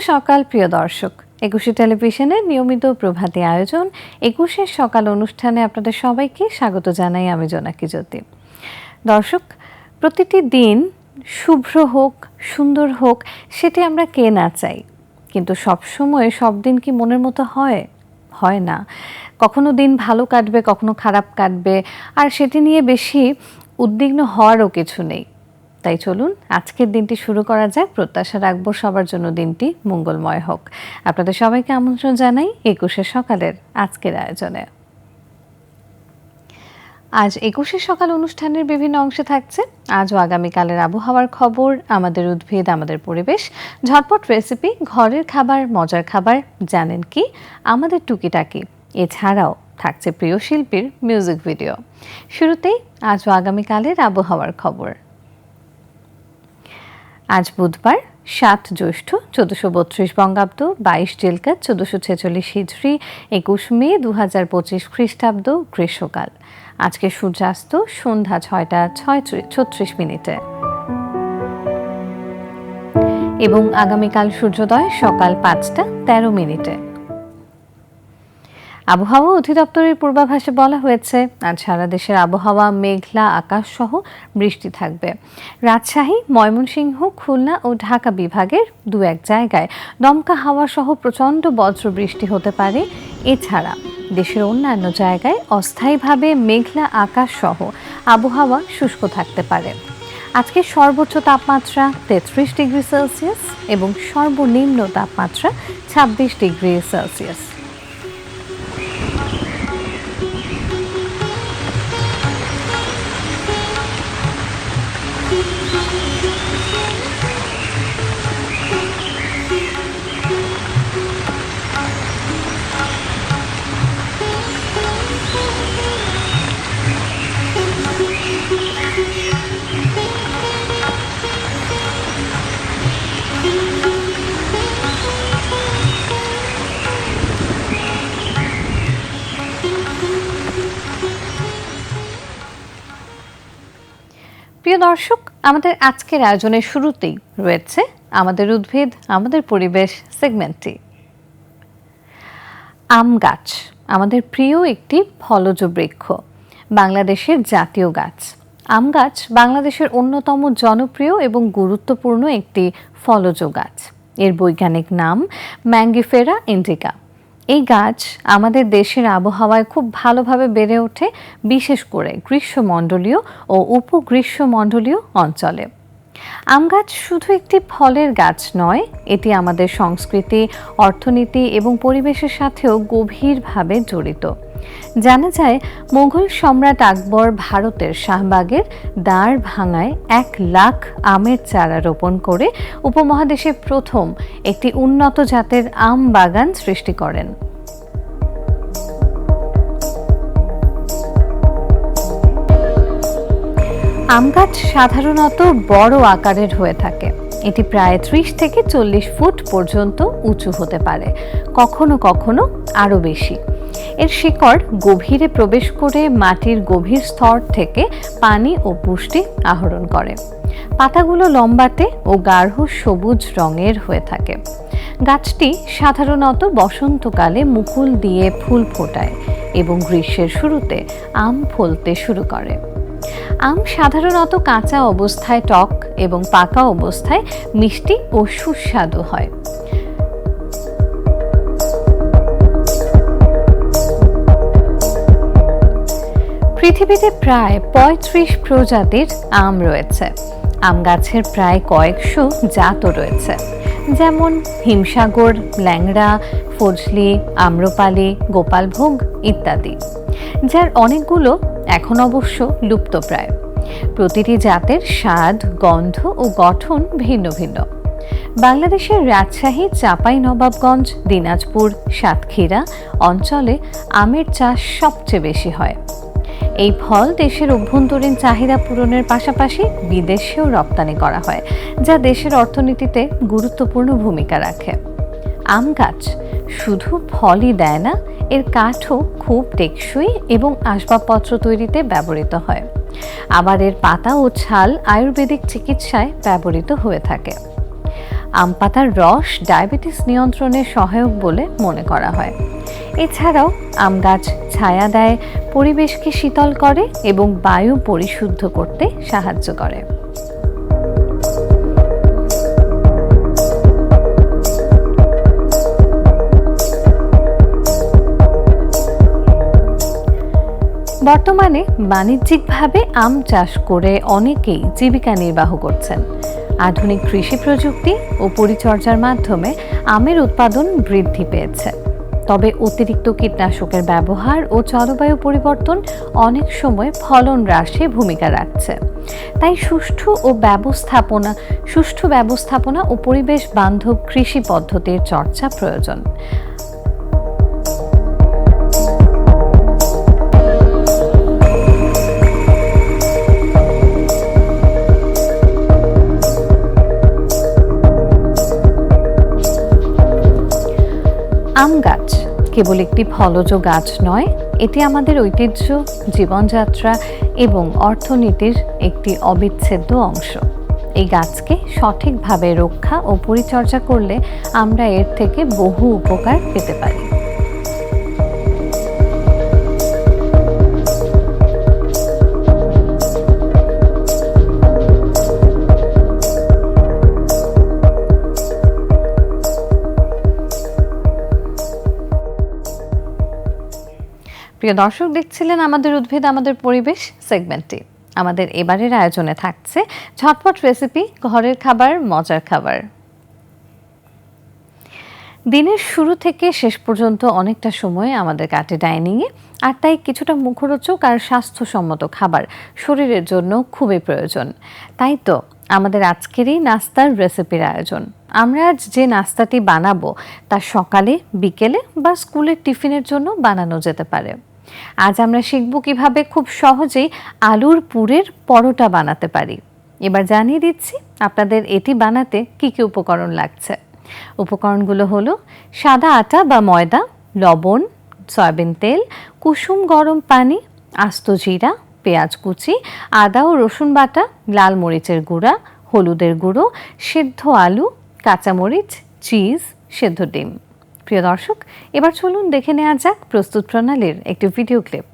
সকাল, প্রিয় দর্শক। একুশে টেলিভিশনের নিয়মিত প্রভাতী আয়োজন। একুশের সকাল অনুষ্ঠানে আপনাদের সবাইকে স্বাগত জানাই আমি জোনাকি জ্যোতি। দর্শক, প্রতিটি দিন শুভ্র হোক, সুন্দর হোক, সেটি আমরা কে না চাই। কিন্তু সব সময় সব দিন কি মনের মতো হয়? হয় না। কখনো দিন ভালো কাটবে, কখনো খারাপ কাটবে। আর সেটি নিয়ে বেশি উদ্বিগ্ন হওয়ারও কিছু নেই। তাই চলুন আজকের দিনটি শুরু করা যাক। প্রত্যাশা রাখব সবার জন্য দিনটি মঙ্গলময় হোক। আপনাদের সবাইকে আমন্ত্রণ জানাই একুশে সকালের আজকের আয়োজনে। আজ একুশে সকাল অনুষ্ঠানের বিভিন্ন অংশে থাকছে। আজ ও আগামীকালের আবহাওয়ার খবর, আমাদের উদ্ভিদ, আমাদের পরিবেশ, ঝটপট রেসিপি, ঘরের খাবার, মজার খাবার, জানেন কি? আমাদের টুকিটাকি। এছাড়াও থাকছে প্রিয় শিল্পীর মিউজিক ভিডিও। শুরুতেই আজ ও আগামীকালের আবহাওয়ার খবর। আজ বুধবার, সাত জ্যৈষ্ঠ, চোদ্দশো বত্রিশ বঙ্গাব্দ, বাইশ জেলকাত চোদ্দশো ছেচল্লিশ হিজড়ি, একুশ মে দু হাজার পঁচিশ খ্রিস্টাব্দ, গ্রীষ্মকাল। আজকে সূর্যাস্ত, সন্ধ্যা ছয়টা, ছয় ছত্রিশ মিনিটে। এবং আগামীকাল সূর্যোদয় সকাল পাঁচটা, তেরো মিনিটে। আবহাওয়া অধিদপ্তরের পূর্বাভাসে বলা হয়েছে, আজ সারা দেশের আবহাওয়া, মেঘলা আকাশ সহ বৃষ্টি থাকবে। রাজশাহী, ময়মনসিংহ, খুলনা ও ঢাকা বিভাগের দু এক জায়গায় দমকা হাওয়া সহ প্রচণ্ড বজ্র বৃষ্টি হতে পারে। এছাড়া দেশের অন্যান্য জায়গায় অস্থায়ীভাবে মেঘলা আকাশ সহ আবহাওয়া শুষ্ক থাকতে পারে। আজকে সর্বোচ্চ তাপমাত্রা তেত্রিশ ডিগ্রি সেলসিয়াস এবং সর্বনিম্ন তাপমাত্রা ছাব্বিশ ডিগ্রি সেলসিয়াস। প্রিয় দর্শক, আমাদের আজকের আয়োজনের শুরুতেই রয়েছে আমাদের উদ্ভিদ, আমাদের পরিবেশ সেগমেন্টটি। আম গাছ, আমাদের প্রিয় একটি ফলজ বৃক্ষ, বাংলাদেশের জাতীয় গাছ। আম গাছ বাংলাদেশের অন্যতম জনপ্রিয় এবং গুরুত্বপূর্ণ একটি ফলজ গাছ। এর বৈজ্ঞানিক নাম ম্যাঙ্গিফেরা ইন্ডিকা। এই গাছ আমাদের দেশের আবহাওয়ায় খুব ভালোভাবে বেড়ে ওঠে, বিশেষ করে গ্রীষ্মমণ্ডলীয় ও উপগ্রীষ্মমণ্ডলীয় অঞ্চলে। আম গাছ শুধু একটি ফলের গাছ নয়, এটি আমাদের সংস্কৃতি, অর্থনীতি এবং পরিবেশের সাথেও গভীরভাবে জড়িত। জানা যায়, মুঘল সম্রাট আকবর ভারতের শাহবাগের দ্বার ভাঙায় এক লাখ আমের চারা রোপণ করে উপমহাদেশে প্রথম একটি উন্নত জাতের আম বাগান সৃষ্টি করেন। আম গাছ সাধারণত বড় আকারের হয়ে থাকে। এটি প্রায় ত্রিশ থেকে চল্লিশ ফুট পর্যন্ত উঁচু হতে পারে, কখনো কখনো আরও বেশি। এর শিকড় গভীরে প্রবেশ করে মাটির গভীর স্তর থেকে পানি ও পুষ্টি আহরণ করে। পাতাগুলো লম্বাটে ও গাঢ় সবুজ রঙের হয়ে থাকে। গাছটি সাধারণত বসন্তকালে মুকুল দিয়ে ফুল ফোটায় এবং গ্রীষ্মের শুরুতে আম ফলতে শুরু করে। আম সাধারণত কাঁচা অবস্থায় টক এবং পাকা অবস্থায় মিষ্টি ও সুস্বাদু হয়। পৃথিবীতে প্রায় পঁয়ত্রিশ প্রজাতির আম রয়েছে। আম গাছের প্রায় কয়েকশো জাতও রয়েছে। যেমন হিমসাগর, ল্যাংড়া, ফজলি, আম্রপালি, গোপালভোগ ইত্যাদি, যার অনেকগুলো এখন অবশ্য লুপ্তপ্রায়। প্রতিটি জাতের স্বাদ, গন্ধ ও গঠন ভিন্ন ভিন্ন। বাংলাদেশের রাজশাহী, চাপাই, নবাবগঞ্জ, দিনাজপুর, সাতক্ষীরা অঞ্চলে আমের চাষ সবচেয়ে বেশি হয়। এই ফল দেশের অভ্যন্তরীণ চাহিদা পূরণের পাশাপাশি বিদেশেও রপ্তানি করা হয়, যা দেশের অর্থনীতিতে গুরুত্বপূর্ণ ভূমিকা রাখে। আম গাছ শুধু ফলই দেয় না, এর কাঠও খুব টেকসই এবং আসবাবপত্র তৈরিতে ব্যবহৃত হয়। আবার এর পাতা ও ছাল আয়ুর্বেদিক চিকিৎসায় ব্যবহৃত হয়ে থাকে। আম পাতার রস ডায়াবেটিস নিয়ন্ত্রণে সহায়ক বলে মনে করা হয়। এছাড়াও আম গাছ ছায়া দেয়, পরিবেশকে শীতল করে এবং বায়ু পরিশুদ্ধ করতে সাহায্য করে। বর্তমানে বাণিজ্যিকভাবে আম চাষ করে অনেকেই জীবিকা নির্বাহ করছেন। আধুনিক কৃষি প্রযুক্তি ও পরিচর্যার মাধ্যমে আমের উৎপাদন বৃদ্ধি পেয়েছে। তবে অতিরিক্ত কীটনাশকের ব্যবহার ও জলবায়ু পরিবর্তন অনেক সময় ফলন হ্রাসে ভূমিকা রাখছে। তাই সুষ্ঠু ও ব্যবস্থাপনা, সুষ্ঠু ব্যবস্থাপনা ও পরিবেশ বান্ধব কৃষি পদ্ধতির চর্চা প্রয়োজন। আম গাছ কেবল একটি ফলজ গাছ নয়, এটি আমাদের ঐতিহ্য, জীবনযাত্রা এবং অর্থনীতির একটি অবিচ্ছেদ্য অংশ। এই গাছকে সঠিকভাবে রক্ষা ও পরিচর্যা করলে আমরা এর থেকে বহু উপকার পেতে পারি। প্রিয় দর্শক, দেখছিলেন আমাদের উদ্ভিদ, আমাদের পরিবেশ সেগমেন্টটি। আমাদের এবারের আয়োজনে থাকছে ঝটপট রেসিপি, ঘরের খাবার, মজার খাবার। দিনের শুরু থেকে শেষ পর্যন্ত অনেকটা সময় আমাদের কাটে ডাইনিংয়ে, আর তাই কিছুটা মুখরোচক আর স্বাস্থ্যসম্মত খাবার শরীরের জন্য খুবই প্রয়োজন। তাই তো আমাদের আজকেরই নাস্তার রেসিপির আয়োজন। আমরা আজ যে নাস্তাটি বানাবো, তা সকালে, বিকেলে বা স্কুলের টিফিনের জন্য বানানো যেতে পারে। আজ আমরা শিখব কীভাবে খুব সহজেই আলুর পুরের পরোটা বানাতে পারি। এবার জানিয়ে দিচ্ছি আপনাদের এটি বানাতে কি কি উপকরণ লাগছে। উপকরণগুলো হলো সাদা আটা বা ময়দা, লবণ, সয়াবিন তেল, কুসুম গরম পানি, আস্ত জিরা, পেঁয়াজ কুচি, আদা ও রসুন বাটা, লাল মরিচের গুঁড়া, হলুদের গুঁড়ো, সেদ্ধ আলু, কাঁচামরিচ, চিজ, সেদ্ধ ডিম। প্রিয় দর্শক এবার চলুন দেখে নেওয়া যাক প্রস্তুত প্রণালীর একটি ভিডিও ক্লিপ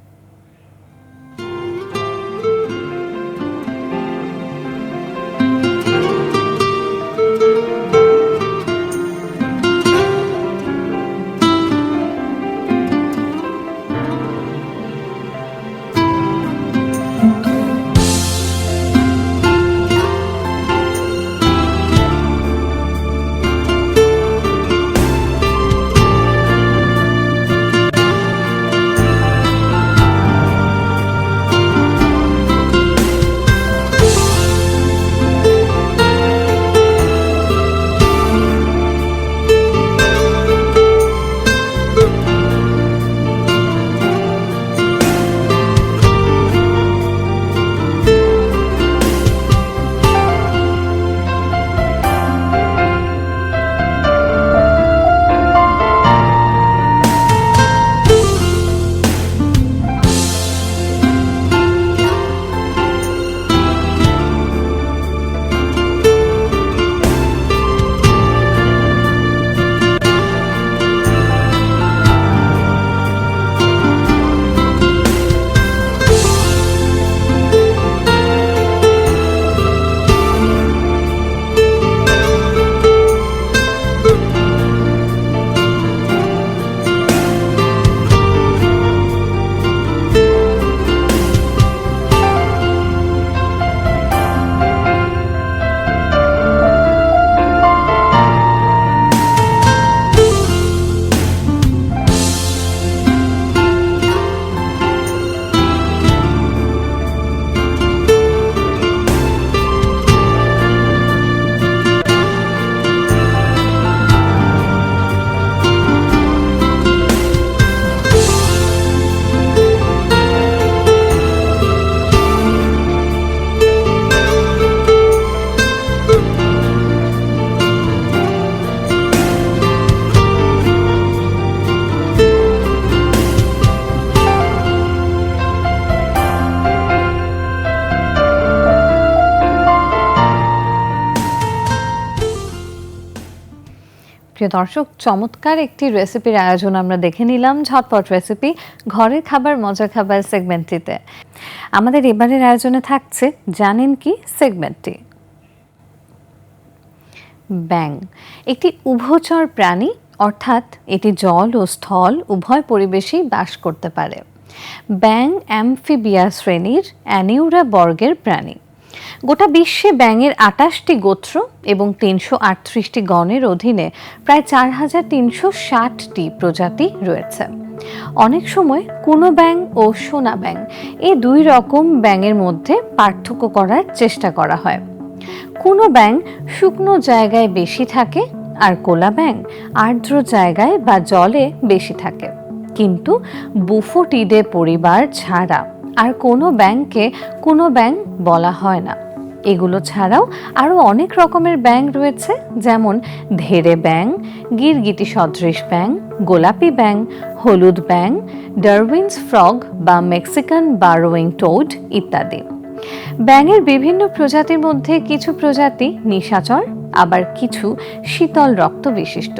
প্রিয় দর্শক, চমৎকার একটি রেসিপির আয়োজন আমরা দেখে নিলাম ঝটপট রেসিপি ঘরের খাবার মজার খাবার সেগমেন্টটিতে আমাদের এবারের আয়োজনে থাকছে, জানেন কি সেগমেন্টটি ব্যাং একটি উভচর প্রাণী, অর্থাৎ এটি জল ও স্থল উভয় পরিবেশেই বাস করতে পারে। ব্যাং অ্যামফিবিয়া শ্রেণির অ্যানিউরা বর্গের প্রাণী। গোটা বিশ্বে ব্যাঙের আটাশটি গোত্র এবং তিনশো আটত্রিশটি গণের অধীনে প্রায় চার হাজার তিনশো ষাটটি প্রজাতি রয়েছে। অনেক সময় কুনো ব্যাং ও সোনা ব্যাং এই দুই রকম ব্যাঙের মধ্যে পার্থক্য করার চেষ্টা করা হয়। কুনো ব্যাং শুকনো জায়গায় বেশি থাকে আর কোলা ব্যাং আর্দ্র জায়গায় বা জলে বেশি থাকে। কিন্তু বুফোটিডে পরিবার ছাড়া আর কোনো ব্যাংকে কোনো ব্যাং বলা হয় না। এগুলো ছাড়াও আরও অনেক রকমের ব্যাং রয়েছে, যেমন ধেরে ব্যাং গিরগিটি সদৃশ ব্যাং গোলাপি ব্যাং হলুদ ব্যাং ডারউইন্স ফ্রগ বা মেক্সিকান বারোয়িং টোড ইত্যাদি। ব্যাঙের বিভিন্ন প্রজাতির মধ্যে কিছু প্রজাতি নিশাচর, আবার কিছু শীতল রক্ত বিশিষ্ট।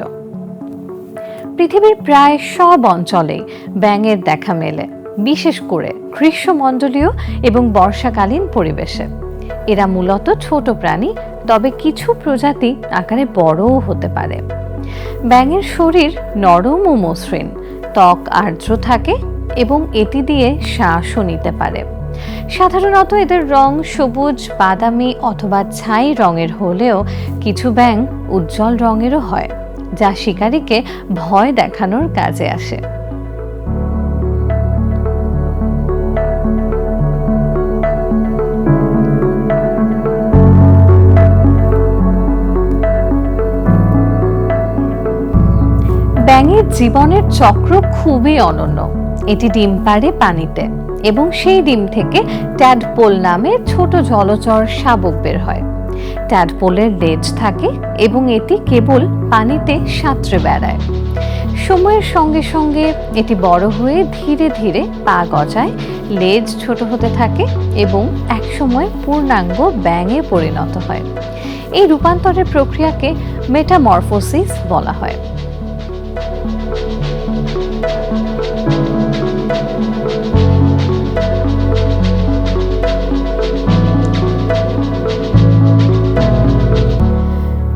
পৃথিবীর প্রায় সব অঞ্চলেই ব্যাঙের দেখা মেলে। বিশেষ করে গ্রীষ্মমণ্ডলীয় এবং বর্ষাকালীন পরিবেশে। এরা মূলত ছোট প্রাণী, তবে কিছু প্রজাতি আকারে বড়ও হতে পারে। ব্যাঙের শরীর নরম ও মসৃণ, ত্বক আর্দ্র থাকে এবং এটি দিয়ে শ্বাসও নিতে পারে। সাধারণত এদের রং সবুজ, বাদামি অথবা ছাই রঙের হলেও কিছু ব্যাঙ উজ্জ্বল রঙেরও হয়, যা শিকারীকে ভয় দেখানোর কাজে আসে। ব্যাঙের জীবনের চক্র খুবই অনন্য। এটি ডিম পাড়ে পানিতে এবং সেই ডিম থেকে ট্যাডপোল নামে ছোট জলচর শাবক বের হয়। ট্যাডপোলের লেজ থাকে এবং এটি কেবল পানিতে সাঁতরে বেড়ায়। সময়ের সঙ্গে সঙ্গে এটি বড় হয়ে ধীরে ধীরে পা গজায়, লেজ ছোট হতে থাকে এবং একসময় পূর্ণাঙ্গ ব্যাঙে পরিণত হয়। এই রূপান্তরের প্রক্রিয়াকে মেটামরফোসিস বলা হয়।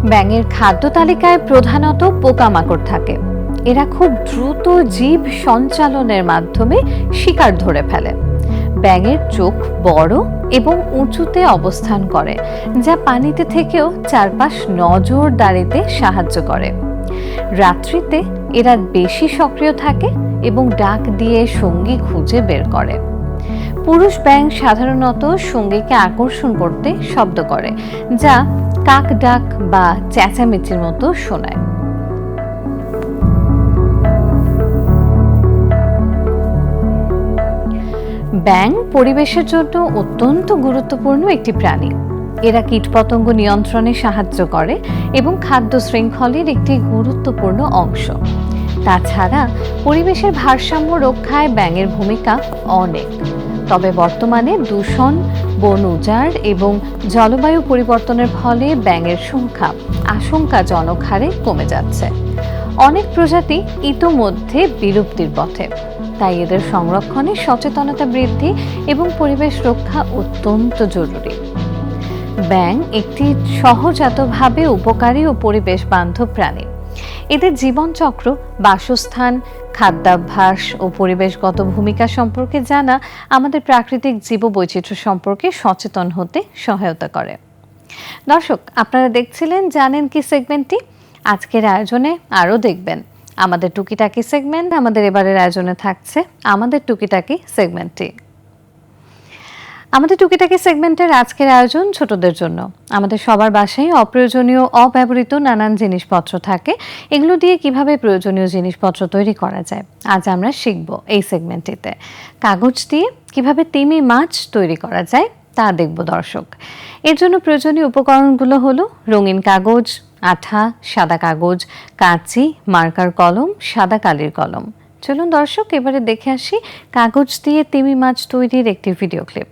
ব্যাঙের খাদ্য তালিকায় প্রধানত পোকামাকড় থাকে। এরা খুব দ্রুত জীব সঞ্চালনের মাধ্যমে শিকার ধরে ফেলে। ব্যাঙের চোখ বড় এবং উঁচুতে অবস্থান করে, যা পানিতে থেকেও চারপাশ নজর নজরদারিতে সাহায্য করে। রাত্রিতে এরা বেশি সক্রিয় থাকে এবং ডাক দিয়ে সঙ্গী খুঁজে বের করে। পুরুষ ব্যাং সাধারণত সঙ্গীকে আকর্ষণ করতে শব্দ করে, যা কাক ডাক বা চেঁচামেচির মতো শোনায়। ব্যাং পরিবেশের জন্য অত্যন্ত গুরুত্বপূর্ণ একটি প্রাণী। এরা কীটপতঙ্গ নিয়ন্ত্রণে সাহায্য করে এবং খাদ্য শৃঙ্খলের একটি গুরুত্বপূর্ণ অংশ। তাছাড়া পরিবেশের ভারসাম্য রক্ষায় ব্যাঙের ভূমিকা অনেক। তবে বর্তমানে দূষণ, বন উজাড় এবং জলবায়ু পরিবর্তনের ফলে ব্যাঙের সংখ্যা আশঙ্কাজনক হারে কমে যাচ্ছে। অনেক প্রজাতি ইতোমধ্যে বিলুপ্তির পথে। তাই এদের সংরক্ষণে সচেতনতা বৃদ্ধি এবং পরিবেশ রক্ষা অত্যন্ত জরুরি। ব্যাং একটি সহজাতভাবে উপকারী ও পরিবেশ বান্ধব প্রাণী। এদের জীবনচক্র, বাসস্থান, খাদ্যাভ্যাস ও পরিবেশগত ভূমিকা সম্পর্কে জানা আমাদের প্রাকৃতিক জীববৈচিত্র্য সম্পর্কে সচেতন হতে সহায়তা করে। দর্শক, আপনারা দেখছিলেন, জানেন কি সেগমেন্টটি? আজকের আয়োজনে আরও দেখবেন। আমাদের টুকিটাকি সেগমেন্ট আমাদের এবারের আয়োজনে থাকছে আমাদের টুকিটাকি সেগমেন্টটি। আমাদের টুকিটাকি সেগমেন্টের আজকের আয়োজন ছোটদের জন্য। আমাদের সবার বাসায় অপ্রয়োজনীয়, অব্যবহৃত নানান জিনিসপত্র থাকে। এগুলো দিয়ে কীভাবে প্রয়োজনীয় জিনিসপত্র তৈরি করা যায়, আজ আমরা শিখব এই সেগমেন্টটিতে। কাগজ দিয়ে কীভাবে তিমি মাছ তৈরি করা যায়, তা দেখব দর্শক। এর জন্য প্রয়োজনীয় উপকরণগুলো হলো রঙিন কাগজ, আঠা, সাদা কাগজ, কাঁচি, মার্কার কলম, সাদা কালির কলম। চলুন দর্শক, এবারে দেখে আসি কাগজ দিয়ে তিমি মাছ তৈরির একটি ভিডিও ক্লিপ।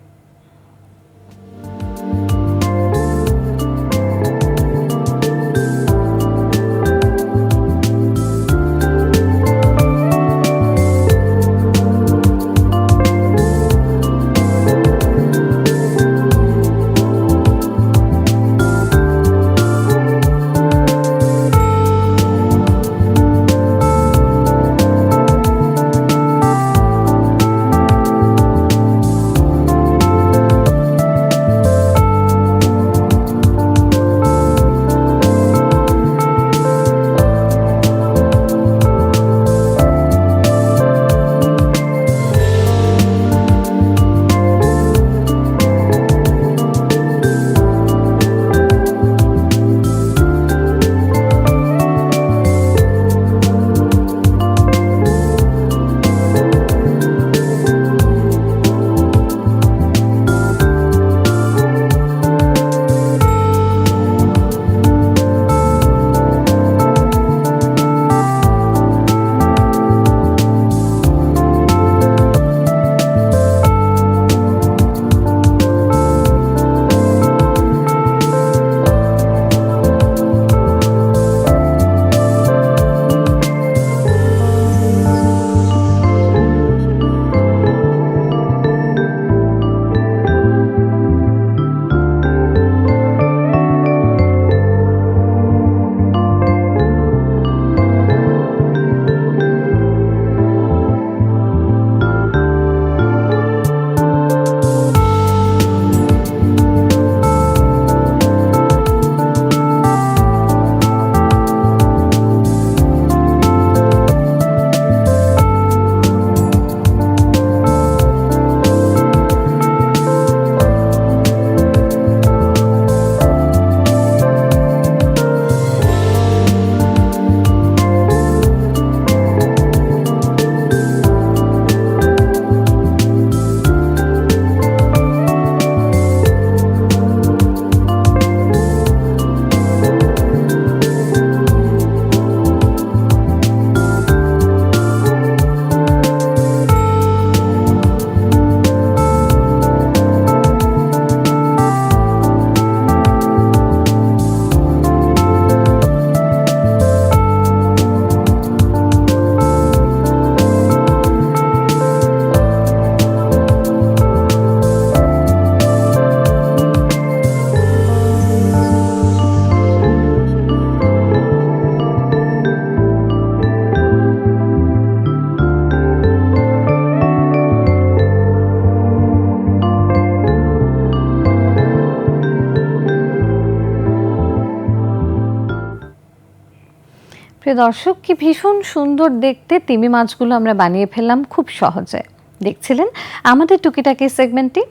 প্রিয় দর্শক, কি ভীষণ সুন্দর দেখতে তিমি মাছগুলো আমরা বানিয়ে ফেললাম খুব সহজে। দেখছিলেন আমাদের টুকিটাকি সেগমেন্টটি?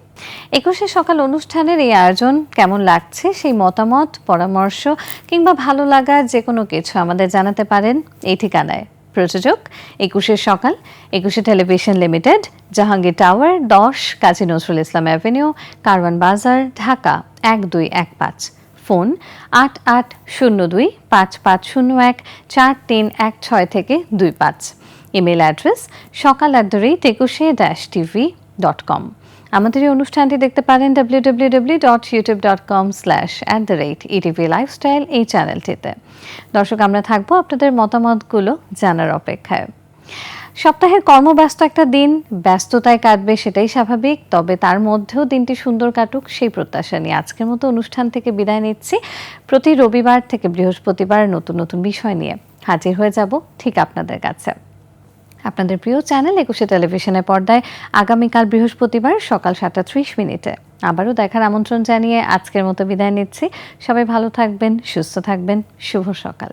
একুশে সকাল অনুষ্ঠানের এই আয়োজন কেমন লাগছে? সেই মতামত, পরামর্শ কিংবা ভালো লাগা যে কোনো কিছু আমাদের জানাতে পারেন এই ঠিকানায়। প্রযোজক, একুশে সকাল, একুশে টেলিভিশন লিমিটেড, জাহাঙ্গীর টাওয়ার, দশ, কাজী নজরুল ইসলাম অ্যাভিনিউ, কারওয়ান বাজার, ঢাকা, এক দুই এক পাঁচ। ফোন আট আট শূন্য দুই পাঁচ পাঁচ শূন্য এক চার তিন এক ছয় থেকে দুই পাঁচ। ইমেল অ্যাড্রেস সকাল at the rate Ekushey dash TV dot com আমাদের এই অনুষ্ঠানটি দেখতে পারেন W W W dot YouTube dot com slash at the rate ETV lifestyle এই চ্যানেলটিতে দর্শক, আমরা থাকব আপনাদের মতামতগুলো জানার অপেক্ষায়। সপ্তাহের কর্মব্যস্ত একটা দিন, ব্যস্ততায় কাটবে সেটাই স্বাভাবিক, তবে তার মধ্যেও দিনটি সুন্দর কাটুক সেই প্রত্যাশা নিয়ে আজকের মতো অনুষ্ঠান থেকে বিদায় নিচ্ছি। প্রতি রবিবার থেকে বৃহস্পতিবার নতুন নতুন বিষয় নিয়ে হাজির হয়ে যাব ঠিক আপনাদের কাছে। আপনাদের প্রিয় চ্যানেল একুশে টেলিভিশনের পর্দায় আগামীকাল বৃহস্পতিবার সকাল সাতটা ত্রিশ মিনিটে। আবারও দেখার আমন্ত্রণ জানিয়ে আজকের মতো বিদায় নিচ্ছি। সবাই ভালো থাকবেন, সুস্থ থাকবেন। শুভ সকাল।